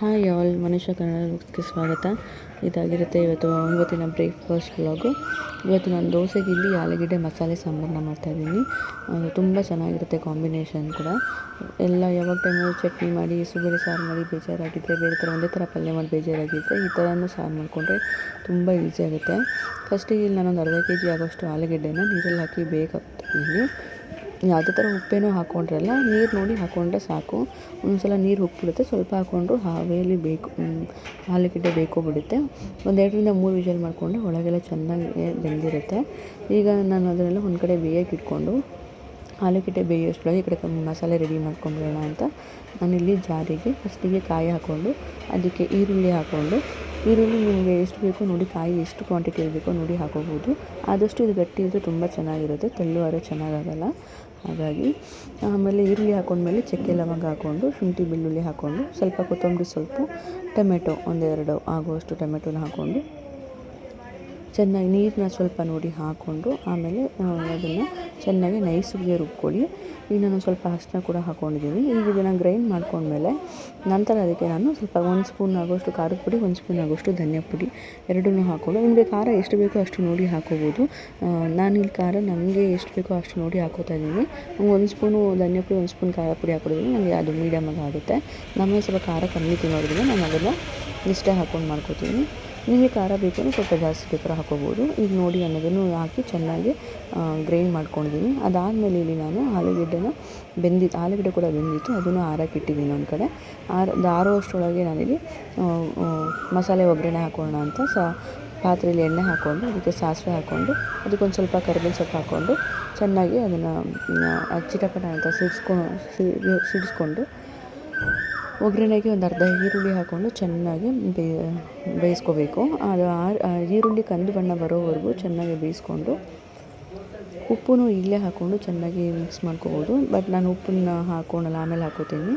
Hi all, ಮನುಷ್ಯ ಕನ್ನಡ ಲುಕ್ಸ್ಗೆ ಸ್ವಾಗತ. ಇದಾಗಿರುತ್ತೆ ಇವತ್ತು ಇವತ್ತಿನ ಬ್ರೇಕ್ಫಾಸ್ಟ್ ವ್ಲಾಗು. ಇವತ್ತು ನಾನು ದೋಸೆಗೆ ಇಲ್ಲಿ ಆಲೂಗಡ್ಡೆ ಮಸಾಲೆ ಸಾಂಬಾರನ್ನ ಮಾಡ್ತಾಯಿದ್ದೀನಿ ತುಂಬ ಚೆನ್ನಾಗಿರುತ್ತೆ ಕಾಂಬಿನೇಷನ್ ಕೂಡ. ಎಲ್ಲ ಯಾವಾಗ ಟೈಮಲ್ಲಿ ಚಟ್ನಿ ಮಾಡಿ ಸುಬೇರೆ ಸಾರು ಮಾಡಿ ಬೇಜಾರಾಗಿದ್ದರೆ ಬೇರೆ ಥರ, ಒಂದೇ ಥರ ಪಲ್ಯ ಮಾಡಿ ಬೇಜಾರಾಗಿದ್ದರೆ ಈ ಥರನೂ ಸಾರು ಮಾಡಿಕೊಂಡ್ರೆ ತುಂಬ ಈಸಿ ಆಗುತ್ತೆ. ಫಸ್ಟಿಗೆ ಇಲ್ಲಿ ನಾನೊಂದು ಅರ್ಧ ಕೆ ಜಿ ಆಗೋಷ್ಟು ಆಲೂಗಡ್ಡೆನ ನೀರಲ್ಲಿ ಹಾಕಿ ಬೇಕಾಗ್ತೀನಿ ಯಾವುದೇ ಥರ ಉಪ್ಪೇನೂ ಹಾಕ್ಕೊಂಡ್ರಲ್ಲ ನೀರು ನೋಡಿ ಹಾಕ್ಕೊಂಡ್ರೆ ಸಾಕು. ಒಂದ್ಸಲ ನೀರು ಉಪ್ಪಿಡುತ್ತೆ ಸ್ವಲ್ಪ ಹಾಕ್ಕೊಂಡ್ರು ಹಾವೇಲಿ ಬೇಕು ಆಲೂಗಡ್ಡೆ ಬೇಕು ಬಿಡುತ್ತೆ. ಒಂದು ಎರಡರಿಂದ ಮೂರು ವಿಷಲ್ ಮಾಡಿಕೊಂಡ್ರೆ ಒಳಗೆಲ್ಲ ಚೆನ್ನಾಗಿ ಬೆಂದಿರುತ್ತೆ. ಈಗ ನಾನು ಅದನ್ನೆಲ್ಲ ಒಂದು ಕಡೆ ಬೇಯಕ್ಕೆ ಇಟ್ಕೊಂಡು ಆಲೂಗಡ್ಡೆ ಬೇಯೋಷ್ಟು ಈ ಕಡೆ ಮಸಾಲೆ ರೆಡಿ ಮಾಡ್ಕೊಂಡ್ಬಿಡೋಣ ಅಂತ ನಾನಿಲ್ಲಿ ಜಾರಿಗೆ ಫಸ್ಟಿಗೆ ಕಾಯಿ ಹಾಕ್ಕೊಂಡು, ಅದಕ್ಕೆ ಈರುಳ್ಳಿ ಹಾಕ್ಕೊಂಡು ಈರುಳ್ಳಿ ನಿಮಗೆ ಎಷ್ಟು ಬೇಕೋ ನೋಡಿ ಕಾಯಿ ಎಷ್ಟು ಕ್ವಾಂಟಿಟಿಯಲ್ಲಿ ಬೇಕೋ ನೋಡಿ ಹಾಕೋಬೋದು. ಆದಷ್ಟು ಇದು ಗಟ್ಟಿ ಇದ್ದರೆ ತುಂಬ ಚೆನ್ನಾಗಿರುತ್ತೆ. ತೆಳ್ಳುವಾರೆ ಚೆನ್ನಾಗಾಗಲ್ಲ ಹಾಗಾಗಿ ಆಮೇಲೆ ಈರುಳ್ಳಿ ಹಾಕೊಂಡ್ಮೇಲೆ ಚಕ್ಕೆ ಲವಂಗ ಹಾಕ್ಕೊಂಡು ಶುಂಠಿ ಬೆಳ್ಳುಳ್ಳಿ ಹಾಕ್ಕೊಂಡು ಸ್ವಲ್ಪ ಕೊತ್ತಂಬರಿ ಸ್ವಲ್ಪ ಟೊಮೆಟೊ ಒಂದೆರಡು ಆಗುವಷ್ಟು ಟೊಮೆಟೊನ ಹಾಕ್ಕೊಂಡು ಚೆನ್ನಾಗಿ ನೀರನ್ನ ಸ್ವಲ್ಪ ನೋಡಿ ಹಾಕ್ಕೊಂಡು ಆಮೇಲೆ ಅದನ್ನು ಚೆನ್ನಾಗಿ ನೈಸಿಗೆ ರುಬ್ಕೊಳ್ಳಿ. ಈಗ ನಾನು ಸ್ವಲ್ಪ ಅರಿಶಿನ ಕೂಡ ಹಾಕ್ಕೊಂಡಿದ್ದೀನಿ ಈಗ ಇದನ್ನು ಗ್ರೈಂಡ್ ಮಾಡ್ಕೊಂಡ್ಮೇಲೆ ನಂತರ ಅದಕ್ಕೆ ನಾನು ಸ್ವಲ್ಪ ಒಂದು ಸ್ಪೂನ್ ಆಗೋಷ್ಟು ಖಾರದ ಪುಡಿ, ಒಂದು ಸ್ಪೂನ್ ಆಗೋಷ್ಟು ಧನಿಯಾ ಪುಡಿ ಎರಡನ್ನೂ ಹಾಕ್ಕೊಂಡು ನಿಮಗೆ ಖಾರ ಎಷ್ಟು ಬೇಕೋ ಅಷ್ಟು ನೋಡಿ ಹಾಕೋಬೋದು. ನಾನು ಇಲ್ಲಿ ಖಾರ ನನಗೆ ಎಷ್ಟು ಬೇಕೋ ಅಷ್ಟು ನೋಡಿ ಹಾಕೋತಾ ಇದ್ದೀನಿ. ಒಂದು ಸ್ಪೂನು ಧನಿಯಾ ಪುಡಿ, ಒಂದು ಸ್ಪೂನ್ ಖಾರ ಪುಡಿ ಹಾಕೋದ್ರಿಂದ ನನಗೆ ಅದು ಮೀಡಿಯಮಾಗಿ ಆಗುತ್ತೆ. ನಮ್ಮ ಸ್ವಲ್ಪ ಖಾರ ಕಮ್ಮಿ ತಿನ್ನೋದ್ರಿಂದ ನಾನು ಅದನ್ನು ಇಷ್ಟೇ ಹಾಕ್ಕೊಂಡು ಮಾಡ್ಕೋತೀನಿ. ನಿಮಗೆ ಖಾರ ಬೇಕು ಸ್ವಲ್ಪ ಜಾಸ್ತಿ ಬೇಕಾದ್ರೆ ಹಾಕೋಬೋದು ಈಗ ನೋಡಿ ಅನ್ನೋದನ್ನು ಹಾಕಿ ಚೆನ್ನಾಗಿ ಗ್ರೈಂಡ್ ಮಾಡ್ಕೊಂಡಿದ್ದೀನಿ. ಅದಾದಮೇಲೆ ಇಲ್ಲಿ ನಾನು ಆಲೂಗೆಡ್ಡೆನ ಬೆಂದಿತ್ತು ಆಲೂಗಡ್ಡೆ ಕೂಡ ಬೆಂದಿತ್ತು, ಅದನ್ನು ಆರಕ್ಕೆ ಇಟ್ಟಿದ್ದೀನಿ ಒಂದು ಕಡೆ. ಆರ, ಅದು ಆರೋ ಅಷ್ಟರೊಳಗೆ ಮಸಾಲೆ ಒಗ್ಗರಣೆ ಹಾಕೋಣ ಅಂತ ಸ, ಪಾತ್ರೆಯಲ್ಲಿ ಎಣ್ಣೆ ಹಾಕ್ಕೊಂಡು, ಅದಕ್ಕೆ ಸಾಸಿವೆ ಹಾಕ್ಕೊಂಡು, ಅದಕ್ಕೊಂದು ಸ್ವಲ್ಪ ಕರಿಬೇವು ಸೊಪ್ಪು ಹಾಕ್ಕೊಂಡು ಚೆನ್ನಾಗಿ ಅದನ್ನು ಚಿಟಪಟ ಅಂತ ಸಿಡಿಸ್ಕೊ, ಸಿಡಿಸ್ಕೊಂಡು ಒಗ್ಗರಣೆಗೆ ಒಂದು ಅರ್ಧ ಈರುಳ್ಳಿ ಹಾಕ್ಕೊಂಡು ಚೆನ್ನಾಗಿ ಬೇಯಿಸ್ಕೋಬೇಕು. ಅದು ಈರುಳ್ಳಿ ಕಂದು ಬಣ್ಣ ಬರೋವರೆಗೂ ಚೆನ್ನಾಗಿ ಬೇಯಿಸ್ಕೊಂಡು ಉಪ್ಪು ಇಲ್ಲೇ ಹಾಕ್ಕೊಂಡು ಚೆನ್ನಾಗಿ ಮಿಕ್ಸ್ ಮಾಡ್ಕೋಬೋದು. ಬಟ್ ನಾನು ಉಪ್ಪನ್ನು ಹಾಕ್ಕೊಳಲ್ಲ ಆಮೇಲೆ ಹಾಕ್ಕೋತೀನಿ.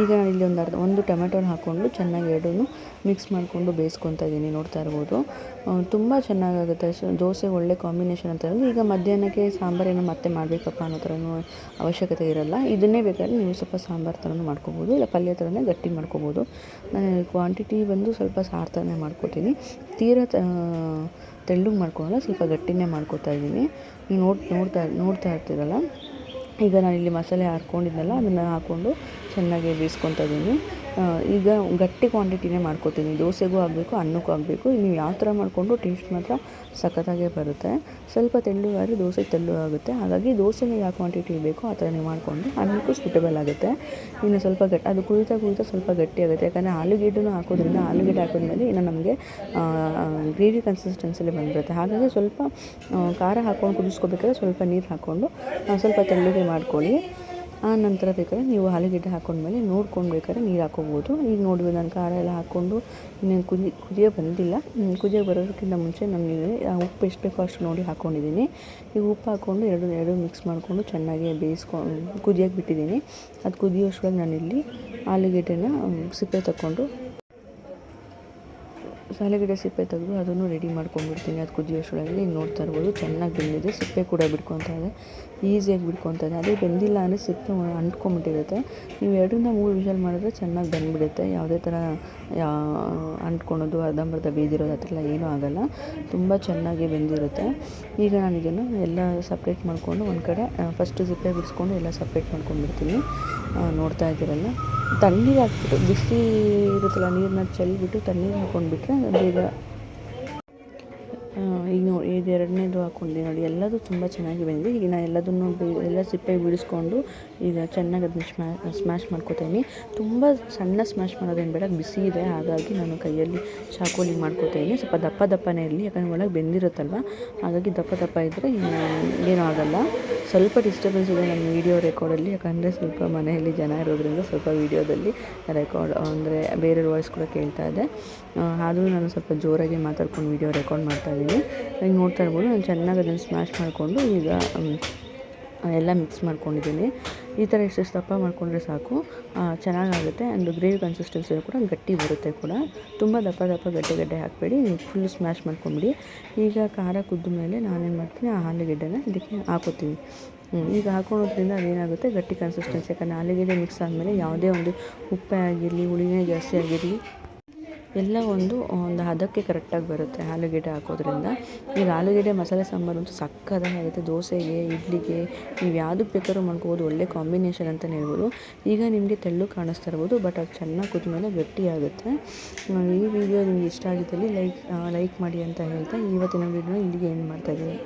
ಈಗ ಇಲ್ಲಿ ಒಂದು ಅರ್ಧ ಒಂದು ಟೊಮೆಟೊನ ಹಾಕ್ಕೊಂಡು ಚೆನ್ನಾಗಿ ಎರಡೂ ಮಿಕ್ಸ್ ಮಾಡಿಕೊಂಡು ಬೇಯಿಸ್ಕೊತಾ ಇದ್ದೀನಿ ನೋಡ್ತಾ ಇರ್ಬೋದು. ತುಂಬ ಚೆನ್ನಾಗಾಗುತ್ತೆ. ದೋಸೆ ಒಳ್ಳೆ ಕಾಂಬಿನೇಷನ್ ಅಂತ ಹೇಳಿ ಈಗ ಮಧ್ಯಾಹ್ನಕ್ಕೆ ಸಾಂಬಾರೇನು ಮತ್ತೆ ಮಾಡಬೇಕಪ್ಪ ಅನ್ನೋ ಥರನೂ ಅವಶ್ಯಕತೆ ಇರೋಲ್ಲ. ಇದನ್ನೇ ಬೇಕಾದ್ರೆ ನೀವು ಸ್ವಲ್ಪ ಸಾಂಬಾರು ಥರನೂ ಮಾಡ್ಕೋಬೋದು. ಇಲ್ಲ ಪಲ್ಯ ಥರನೇ ಗಟ್ಟಿ ಮಾಡ್ಕೋಬೋದು. ಕ್ವಾಂಟಿಟಿ ಬಂದು ಸ್ವಲ್ಪ ಸಾರು ಥರನೇ ಮಾಡ್ಕೋತೀನಿ. ತೀರಾ ತೆಳ್ಳಗೆ ಮಾಡ್ಕೊಳಲ್ಲ, ಸ್ವಲ್ಪ ಗಟ್ಟಿನೇ ಮಾಡ್ಕೋತಾ ಇದ್ದೀನಿ ನೀವು ನೋಡಿ ನೋಡ್ತಾ ನೋಡ್ತಾ ಇರ್ತೀರಲ್ಲ? ಈಗ ನಾನಿಲ್ಲಿ ಮಸಾಲೆ ಹಾಕ್ಕೊಂಡಿದ್ನಲ್ಲ ಅದನ್ನು ಹಾಕ್ಕೊಂಡು ಚೆನ್ನಾಗಿ ಬೇಯಿಸ್ಕೊತಾ ಇದ್ದೀನಿ. ಈಗ ಗಟ್ಟಿ ಕ್ವಾಂಟಿಟಿನೇ ಮಾಡ್ಕೋತೀನಿ. ದೋಸೆಗೂ ಆಗಬೇಕು, ಅನ್ನಕ್ಕೂ ಆಗಬೇಕು. ನೀವು ಯಾವ ಥರ ಮಾಡಿಕೊಂಡು ಟೇಸ್ಟ್ ಮಾತ್ರ ಸಖತ್ತಾಗೇ ಬರುತ್ತೆ. ಸ್ವಲ್ಪ ತೆಳ್ಳಗಾದ್ರೆ ದೋಸೆ ತೆಳ್ಳು ಆಗುತ್ತೆ. ಹಾಗಾಗಿ ದೋಸೆಗೆ ಯಾವ ಕ್ವಾಂಟಿಟಿ ಬೇಕೋ ಆ ಥರನೇ ಮಾಡಿಕೊಂಡು ಅನ್ನಕ್ಕೂ ಸೂಟಬಲ್ ಆಗುತ್ತೆ. ಇನ್ನು ಸ್ವಲ್ಪ ಗಟ್ಟಿ, ಅದು ಕುದಿತಾ ಕುದಿತಾ ಸ್ವಲ್ಪ ಗಟ್ಟಿ ಆಗುತ್ತೆ. ಯಾಕಂದರೆ ಆಲೂಗೆಡ್ಡೆನೂ ಹಾಕೋದ್ರಿಂದ ಆಲೂಗೆಡ್ಡೆ ಹಾಕಿದ್ಮೇಲೆ ಇನ್ನು ನಮಗೆ ಗ್ರೇವಿ ಕನ್ಸಿಸ್ಟೆನ್ಸಿಲಿ ಬಂದಿರುತ್ತೆ. ಹಾಗಾಗಿ ಸ್ವಲ್ಪ ಖಾರ ಹಾಕ್ಕೊಂಡು ಕುದಿಸ್ಕೋಬೇಕಾದ್ರೆ ಸ್ವಲ್ಪ ನೀರು ಹಾಕ್ಕೊಂಡು ಸ್ವಲ್ಪ ತೆಳ್ಳಗೆ ಮಾಡ್ಕೊಳ್ಳಿ. ಆ ನಂತರ ಬೇಕಾದ್ರೆ ನೀವು ಆಲೂಗೆಡ್ಡೆ ಹಾಕ್ಕೊಂಡ್ಮೇಲೆ ನೋಡ್ಕೊಂಡು ಬೇಕಾದ್ರೆ ನೀರು ಹಾಕ್ಕೋಬೋದು ಈಗ ನೋಡಿ ನಾನು ಖಾರ ಎಲ್ಲ ಹಾಕ್ಕೊಂಡು ಇನ್ನೇನು ಕುದಿ, ಕುದಿಯೋ ಬಂದಿಲ್ಲ. ಕುದಿಯೋ ಬರೋದಕ್ಕಿಂತ ಮುಂಚೆ ನಾನು ಉಪ್ಪು ಎಷ್ಟು ಬೇಕೋ ಅಷ್ಟು ನೋಡಿ ಹಾಕ್ಕೊಂಡಿದ್ದೀನಿ ಈಗ ಉಪ್ಪು ಹಾಕ್ಕೊಂಡು ಎರಡು ಎರಡು ಮಿಕ್ಸ್ ಮಾಡಿಕೊಂಡು ಚೆನ್ನಾಗಿ ಬೇಯಿಸ್ಕೊಂಡು ಕುದಿಯೋಕೆ ಬಿಟ್ಟಿದ್ದೀನಿ. ಅದು ಕುದಿಯೋಷ್ಟ್ರಲ್ಲಿ ನಾನಿಲ್ಲಿ ಆಲೂಗೆಡ್ಡೆನ ಸಿಪ್ಪೆ ತಗೊಂಡು ಸಾಲುಗಡ್ಡೆ ಸಿಪ್ಪೆ ತೆಗೆದು ಅದನ್ನು ರೆಡಿ ಮಾಡ್ಕೊಂಡ್ಬಿಡ್ತೀನಿ. ಅದು ಕುದಿಯೋಷ್ಟೊಳಗೆ ಈಗ ನೋಡ್ತಾ ಇರ್ಬೋದು. ಚೆನ್ನಾಗಿ ಬೆಂದಿದೆ. ಸಿಪ್ಪೆ ಕೂಡ ಬಿಡ್ಕೊತಾ ಇದೆ. ಈಸಿಯಾಗಿ ಬಿಡ್ಕೊತಾ ಇದೆ. ಅದೇ ಬೆಂದಿಲ್ಲ ಅಂದರೆ ಸಿಪ್ಪೆ ಅಂಟ್ಕೊಂಬಿಟ್ಟಿರುತ್ತೆ ನೀವು ಎರಡರಿಂದ ಮೂರು ವಿಷಲ್ ಮಾಡಿದ್ರೆ ಚೆನ್ನಾಗಿ ಬೆಂದ್ಬಿಡುತ್ತೆ. ಯಾವುದೇ ಥರ ಅಂಟ್ಕೊಳೋದು ಅರ್ಧಂಬರ್ಧ ಬೀದಿರೋದು ಆ ಥರ ಏನೂ ಆಗೋಲ್ಲ. ತುಂಬ ಚೆನ್ನಾಗಿ ಬೆಂದಿರುತ್ತೆ. ಈಗ ನಾನು ಇದನ್ನು ಎಲ್ಲ ಸಪ್ರೇಟ್ ಮಾಡಿಕೊಂಡು ಒಂದು ಕಡೆ ಫಸ್ಟು ಸಿಪ್ಪೆ ಬಿಡಿಸ್ಕೊಂಡು ಎಲ್ಲ ಸಪ್ರೇಟ್ ಮಾಡ್ಕೊಂಡ್ಬಿಡ್ತೀನಿ. ನೋಡ್ತಾ ಇದ್ದೀರಲ್ಲ. ತಣ್ಣೀರು ಹಾಕ್ಬಿಟ್ಟು, ಬಿಸಿ ಇರುತ್ತಲ್ಲ ನೀರನ್ನ ಚೆಲ್ಲಿಬಿಟ್ಟು ತಣ್ಣೀರು ಹಾಕ್ಕೊಂಡ್ಬಿಟ್ರೆ 那个的 ಈಗ ನೋಡಿ, ಇದು ಎರಡನೇದು ಹಾಕ್ಕೊಂಡಿದ್ದೀನಿ ನೋಡಿ. ಎಲ್ಲದು ತುಂಬ ಚೆನ್ನಾಗಿ ಬಂದಿದೆ. ಈಗ ನಾನು ಎಲ್ಲದನ್ನು ಎಲ್ಲ ಸಿಪ್ಪೆ ಬಿಡಿಸ್ಕೊಂಡು ಈಗ ಚೆನ್ನಾಗಿ ಅದನ್ನ ಸ್ಮ್ಯಾ ಸ್ಮ್ಯಾಶ್ ಮಾಡ್ಕೊತೀನಿ. ತುಂಬ ಸಣ್ಣ ಸ್ಮ್ಯಾಶ್ ಮಾಡೋದೇನು ಬೇಡ, ಬಿಸಿ ಇದೆ. ಹಾಗಾಗಿ ನಾನು ಕೈಯಲ್ಲಿ ಚಾಕೋಲಿ ಮಾಡ್ಕೊತೀನಿ. ಸ್ವಲ್ಪ ದಪ್ಪ ದಪ್ಪನೇ ಇರಲಿ, ಯಾಕಂದರೆ ಒಳಗೆ ಬೆಂದಿರುತ್ತಲ್ವ? ಹಾಗಾಗಿ ದಪ್ಪ ದಪ್ಪ ಇದ್ದರೆ ಏನೂ ಆಗೋಲ್ಲ. ಸ್ವಲ್ಪ ಡಿಸ್ಟರ್ಬೆನ್ಸ್ ಇದೆ ನನ್ನ ವೀಡಿಯೋ ರೆಕಾರ್ಡಲ್ಲಿ ಯಾಕಂದರೆ ಸ್ವಲ್ಪ ಮನೆಯಲ್ಲಿ ಜನ ಇರೋದ್ರಿಂದ ಸ್ವಲ್ಪ ವೀಡಿಯೋದಲ್ಲಿ ರೆಕಾರ್ಡ್ ಅಂದರೆ ಬೇರೆ ವಾಯ್ಸ್ ಕೂಡ ಕೇಳ್ತಾ ಇದೆ. ಆದರೂ ನಾನು ಸ್ವಲ್ಪ ಜೋರಾಗಿ ಮಾತಾಡ್ಕೊಂಡು ವೀಡಿಯೋ ರೆಕಾರ್ಡ್ ಮಾಡ್ತಾಯಿದ್ದೀನಿ ಈಗ ನೋಡ್ತಾ ಇರ್ಬೋದು, ನಾನು ಚೆನ್ನಾಗಿ ಅದನ್ನು ಸ್ಮ್ಯಾಶ್ ಮಾಡಿಕೊಂಡು ಈಗ ಎಲ್ಲ ಮಿಕ್ಸ್ ಮಾಡ್ಕೊಂಡಿದ್ದೀನಿ. ಈ ಥರ ಎಷ್ಟು ದಪ್ಪ ಮಾಡಿಕೊಂಡ್ರೆ ಸಾಕು. ಚೆನ್ನಾಗಾಗುತ್ತೆ. ಆ್ಯಂಡ್ ಗ್ರೇವಿ ಕನ್ಸಿಸ್ಟೆನ್ಸಿ ಕೂಡ ಗಟ್ಟಿ ಬರುತ್ತೆ ಕೂಡ. ತುಂಬ ದಪ್ಪ ದಪ್ಪ ಗಡ್ಡೆ ಗಡ್ಡೆ ಹಾಕಬೇಡಿ. ಫುಲ್ ಸ್ಮ್ಯಾಶ್ ಮಾಡ್ಕೊಂಬಿಡಿ. ಈಗ ಖಾರ ಕುದ್ದ ಮೇಲೆ ನಾನೇನು ಮಾಡ್ತೀನಿ, ಆ ಆಲೂಗೆಡ್ಡೆನ ಇದಕ್ಕೆ ಹಾಕೋತೀನಿ. ಈಗ ಹಾಕೊಳೋದ್ರಿಂದ ಅದೇನಾಗುತ್ತೆ? ಗಟ್ಟಿ ಕನ್ಸಿಸ್ಟೆನ್ಸಿ ಯಾಕಂದರೆ ಆಲೂಗೆಡ್ಡೆ ಮಿಕ್ಸ್ ಆದಮೇಲೆ ಯಾವುದೇ ಒಂದು ಉಪ್ಪೆ ಆಗಿರಲಿ, ಹುಳಿನೇ ಜಾಸ್ತಿ ಆಗಿರಲಿ ಎಲ್ಲ ಒಂದು ಒಂದು ಹದಕ್ಕೆ ಕರೆಕ್ಟಾಗಿ ಬರುತ್ತೆ ಆಲೂಗೆಡ್ಡೆ ಹಾಕೋದ್ರಿಂದ. ಈಗ ಆಲೂಗೆಡ್ಡೆ ಮಸಾಲೆ ಸಾಂಬಾರು ಅಂತೂ ಸಕ್ಕತ್ತಾಗುತ್ತೆ ದೋಸೆಗೆ, ಇಡ್ಲಿಗೆ, ನೀವು ಯಾವುದು ಬೇಕಾದ್ರೂ ಮಾಡ್ಕೋಬೋದು, ಒಳ್ಳೆ ಕಾಂಬಿನೇಷನ್ ಅಂತಲೇ ಹೇಳ್ಬೋದು. ಈಗ ನಿಮಗೆ ತೆಳ್ಳು ಕಾಣಿಸ್ತಾ ಇರ್ಬೋದು ಬಟ್ ಅದು ಚೆನ್ನಾಗಿ ಕುದ್ಮೇಲೆ ಗಟ್ಟಿಯಾಗುತ್ತೆ. ಈ ವಿಡಿಯೋ ನಿಮ್ಗೆ ಇಷ್ಟ ಆಗಿದ್ದಲ್ಲಿ ಲೈಕ್ ಲೈಕ್ ಮಾಡಿ ಅಂತ ಹೇಳ್ತಾ ಇವತ್ತಿನ ವಿಡಿಯೋ ಇಲ್ಲಿಗೆ ಎಂಡ್ ಮಾಡ್ತಾ ಇದ್ದೀನಿ.